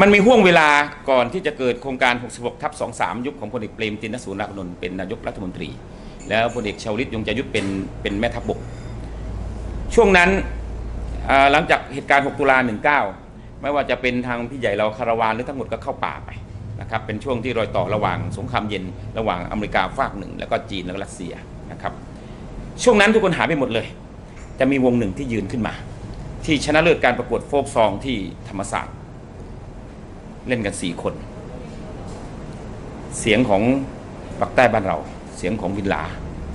มันมีห่วงเวลาก่อนที่จะเกิดโครงการ 66 ทับ 23 ยุคของพลเอกเปรมตินสูรนนท์เป็นนายกรัฐมนตรี แล้วพลเอกชวลิตยงใจยุทธเป็นเป็นแม่ทัพบก ช่วงนั้นหลังจากเหตุการณ์ 6 ตุลา 19 ไม่ว่าจะเป็นทางพี่ใหญ่เราคาราวานหรือทั้งหมดก็เข้าป่าไปนะครับเป็นช่วงที่รอยต่อระหว่างสงครามเย็นระหว่างอเมริกาฝากหนึ่ง แล้วก็จีนแล้วก็รัสเซียนะครับช่วงนั้นทุกคนหายไปหมดเลย จะมีวงหนึ่งที่ยืนขึ้นมา ที่ชนะเลิศการประกวดโฟกซองที่ธรรมศาสตร์ เล่นกันสี่คน เสียงของปักใต้บ้านเรา เสียงของวินหลา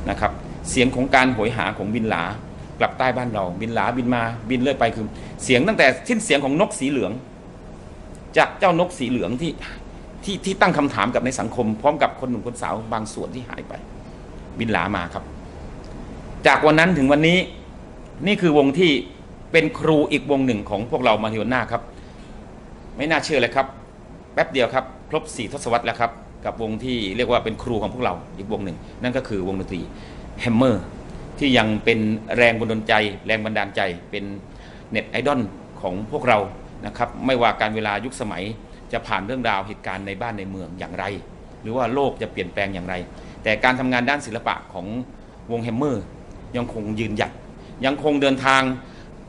นะครับ เสียงของการโหยหาของวินหลากลับใต้บ้านเรา บินหลาบินมาบินเลื่อยไปคือ เสียงตั้งแต่สิ้นเสียงของนกสีเหลือง จากเจ้านกสีเหลืองที่ที่ที่ตั้งคำถามกับในสังคม พร้อมกับคนหนุ่มคนสาวบางส่วนที่หายไป บินหลามาครับ จากวันนั้นถึงวันนี้นี่คือวงที่ เป็นครูอีกวงหนึ่งของพวกเรามาริโอน่าครับ ไม่น่าเชื่อเลยครับ แป๊บเดียวครับ ครบสี่ทศวรรษแล้วครับ กับวงที่เรียกว่าเป็นครูของพวกเราอีกวงหนึ่ง นั่นก็คือวงดนตรีแฮมเมอร์ที่ยังเป็นแรงบันดาลใจ แรงบันดาลใจ เป็นเน็ตไอดอลของพวกเรานะครับไม่ว่าการเวลายุคสมัยจะผ่านเรื่องราวเหตุการณ์ในบ้านในเมืองอย่างไร หรือว่าโลกจะเปลี่ยนแปลงอย่างไร แต่การทำงานด้านศิลปะของวงแฮมเมอร์ยังคงยืนหยัด ยังคงเดินทาง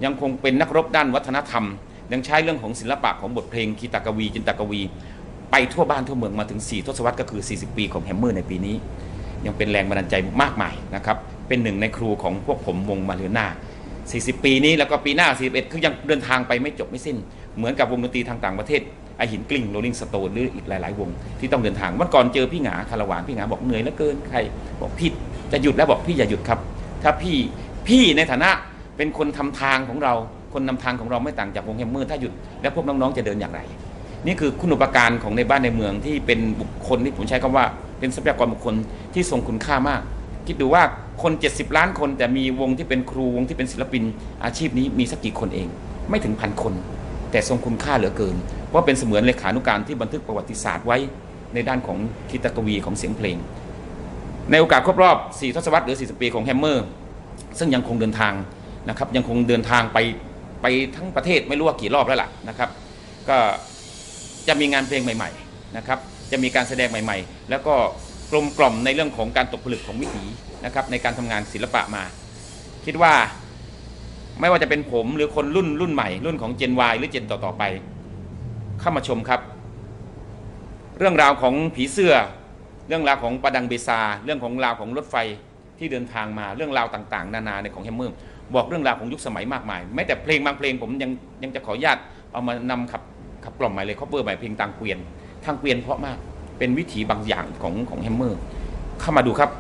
ยังคงเป็นนักรบด้านวัฒนธรรม ยังใช้เรื่องของศิลปะของบทเพลงคีตากวี จินตากวี ไปทั่วบ้านทั่วเมืองมาถึง 4 ทศวรรษก็คือ 40 ปีของแฮมเมอร์ในปีนี้ ยังเป็นแรงบันดาลใจมากมายนะครับเป็นหนึ่งในครูของพวกผมวงมาเรียนา40 ปีนี้แล้วก็ปีหน้า 41 คือยังเดินทางไปไม่จบไม่สิ้น เหมือนกับวงดนตรีทางต่างประเทศไอหินกลิ้งโรลลิงสโตนหรืออีกหลาย ๆ วงที่ต้องเดินทางเมื่อก่อนเจอพี่หงาคารวานพี่หงาบอกเหนื่อยเหลือเกินใครบอกพี่จะหยุดแล้วบอกพี่อย่าหยุดครับ ถ้าพี่พี่ในฐานะ เป็นคนทำทางของเราคนนำทางของเราไม่ต่างจากวงแฮมเมอร์ถ้าหยุดแล้วพวกน้องๆจะเดินอย่างไร นี่คือคุณอุปการของในบ้านในเมืองที่เป็นบุคคลที่ผมใช้คำว่า เป็นทรัพยากรบุคคลที่ทรงคุณค่ามาก คิดดูว่าคน 70 ล้านคน แต่มีวงที่เป็นครูวงที่เป็นศิลปิน อาชีพนี้มีสักกี่คนเอง ไม่ถึงพันคน แต่ทรงคุณค่าเหลือเกินเพราะเป็นเสมือนเลขานุการที่บันทึกประวัติศาสตร์ไว้ในด้านของคิตกวีของเสียงเพลง ในโอกาสครบรอบ 4 ทศวรรษหรือ 40 ปีของแฮมเมอร์ซึ่งยังคงเดินทาง นะครับยังคงเดินทางไปไปทั้งประเทศไม่รู้ว่ากี่รอบแล้วล่ะนะครับ ก็จะมีงานเพลงใหม่ๆนะครับจะมีการแสดงใหม่ ๆ แล้วก็กลมกล่อมในเรื่องของการตกผลึกของวิถีนะครับในการทำงานศิลปะมา คิดว่าไม่ว่าจะเป็นผมหรือคนรุ่นรุ่นใหม่ รุ่นของเจน Y หรือเจนต่อๆไป เข้ามาชมครับ เรื่องราวของผีเสื้อ เรื่องราวของประดังเบซา เรื่องของราวของรถไฟ ที่เดินทางมาเรื่องราวต่างๆ นานาในของแฮมเมอร์บอกเรื่องราวของยุคสมัยมากมายแม้แต่เพลงบางเพลงผมยังยังจะขออนุญาตเอามานำขับขับกล่อมใหม่เลยคอเบอร์ใหม่เพลงตังเกวียนทางเกวียนเพราะมากเป็นวิถีบางอย่างของของแฮมเมอร์เข้ามาดูครับ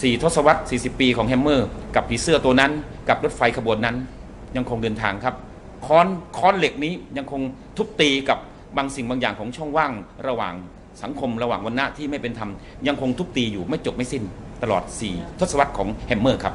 สี่ทศวรรษ 40 ปีของแฮมเมอร์ กับผีเสื้อตัวนั้น กับรถไฟขบวนนั้น ยังคงเดินทางครับค้อนค้อนเหล็กนี้ยังคงทุบตีกับบางสิ่งบางอย่างของช่องว่างระหว่างสังคมระหว่างวันณะที่ไม่เป็นธรรมยังคงทุบตีอยู่ไม่จบไม่สิ้น ตลอด 4 ทศวรรษของแฮมเมอร์ครับ